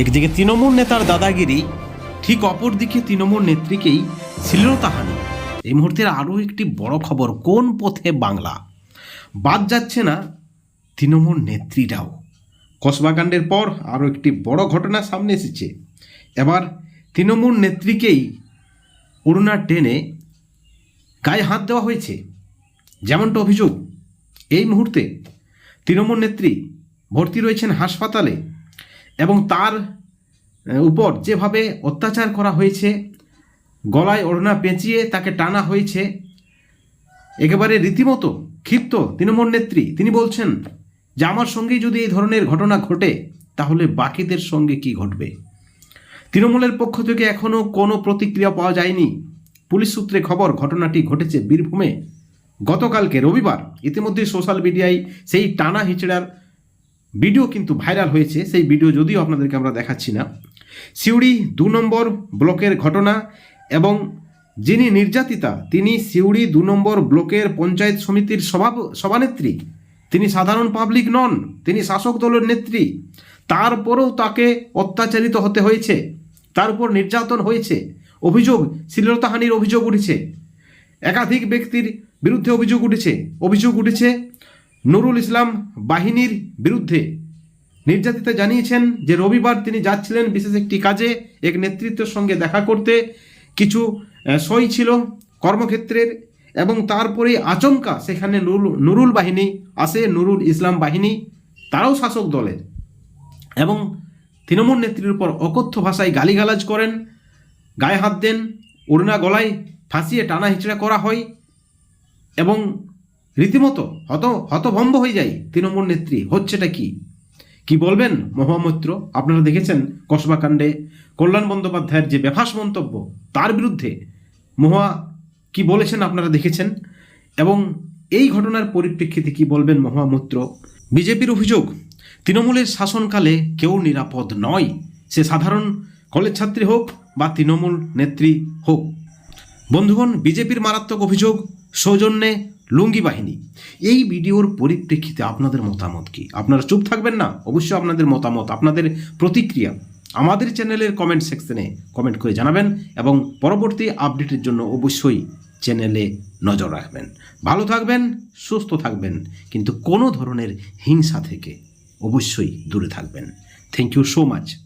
একদিকে তৃণমূল নেতার দাদাগিরি, ঠিক অপরদিকে তৃণমূল নেত্রীকেই শ্লীলতাহানি এই মুহূর্তের আরও একটি বড় খবর, কোন পথে বাংলা? বাদ যাচ্ছে না তৃণমূল নেত্রীরাও। কসবাকাণ্ডের পর আরও একটি বড় ঘটনা সামনে এসেছে। এবার তৃণমূল নেত্রীকেই করুণা টেনে গায়ে হাত দেওয়া হয়েছে। যেমনটা অভিযোগ, এই মুহূর্তে তৃণমূল নেত্রী ভর্তি রয়েছেন হাসপাতালে। এবং তার উপর যেভাবে অত্যাচার করা হয়েছে, গলায় ওড়না পেঁচিয়ে তাকে টানা হয়েছে, একেবারে রীতিমতো ক্ষিপ্ত তৃণমূল নেত্রী, তিনি বলছেন যে আমার সঙ্গেই যদি এই ধরনের ঘটনা ঘটে, তাহলে বাকিদের সঙ্গে কি ঘটবে? তৃণমূলের পক্ষ থেকে এখনও কোনো প্রতিক্রিয়া পাওয়া যায়নি। পুলিশ সূত্রে খবর, ঘটনাটি ঘটেছে বীরভূমে। গতকালকে রবিবার, ইতিমধ্যে সোশ্যাল মিডিয়ায় সেই টানা হিচড়ার ভিডিও কিন্তু ভাইরাল হয়েছে, সেই ভিডিও যদিও আপনাদেরকে আমরা দেখাচ্ছি না। সিউড়ি দু নম্বর ব্লকের ঘটনা এবং যিনি নির্যাতিতা, তিনি সিউড়ি দু নম্বর ব্লকের পঞ্চায়েত সমিতির সভা, সভানেত্রী। তিনি সাধারণ পাবলিক নন, তিনি শাসক দলের নেত্রী। তারপরেও তাকে অত্যাচারিত হতে হয়েছে, তার উপর নির্যাতন হয়েছে, অভিযোগ, শ্লীলতাহানির অভিযোগ উঠেছে। একাধিক ব্যক্তির বিরুদ্ধে অভিযোগ উঠেছে অভিযোগ উঠেছে নুরুল ইসলাম বাহিনীর বিরুদ্ধে নির্যাতিতা জানিয়েছেন যে রবিবার তিনি যাচ্ছিলেন বিশেষ একটি কাজে, এক নেতৃত্বের সঙ্গে দেখা করতে। কিছু সই ছিল কর্মক্ষেত্রের এবং তারপরে আচমকা সেখানে নুরুল নুরুল বাহিনী আসে, নুরুল ইসলাম বাহিনী, তারাও শাসক দলের। এবং তৃণমূল নেত্রীর উপর অকথ্য ভাষায় গালিগালাজ করেন, গায়ে হাত দেন, ওড়না গলায় ফাঁসিয়ে টানা হিচড়া করা হয় এবং রীতিমতো হত, হতভম্ব হয়ে যায় তৃণমূল নেত্রী, হচ্ছেটা কি? কি বলবেন? মহামৈত্র আপনারা দেখেছেন কসবাকাণ্ডে কল্যাণ বন্দ্যোপাধ্যায়ের যে বেফাস মন্তব্য, তার বিরুদ্ধে মহা কি বলেছেন আপনারা দেখেছেন? এবং এই ঘটনার পরিপ্রেক্ষিতে কি বলবেন মহামৈত্র বিজেপির অভিযোগ, তৃণমূলের শাসনকালে কেউ নিরাপদ নয়। সে সাধারণ কলেজ ছাত্রী হোক বা তৃণমূল নেত্রী হোক। বন্ধুগণ, বিজেপির মারাত্মক অভিযোগ সৌজন্যে লুঙ্গি বাহিনী। এই ভিডিওর পরিপ্রেক্ষিতে আপনাদের মতামত কি? আপনারা চুপ থাকবেন না? অবশ্যই আপনাদের মতামত, আপনাদের প্রতিক্রিয়া আমাদের চ্যানেলের কমেন্ট সেকশনে কমেন্ট করে জানাবেন এবং পরবর্তী আপডেটের জন্য অবশ্যই চ্যানেলে নজর রাখবেন। ভালো থাকবেন, সুস্থ থাকবেন, কিন্তু কোনো ধরনের হিংসা থেকে অবশ্যই দূরে থাকবেন। Thank you so much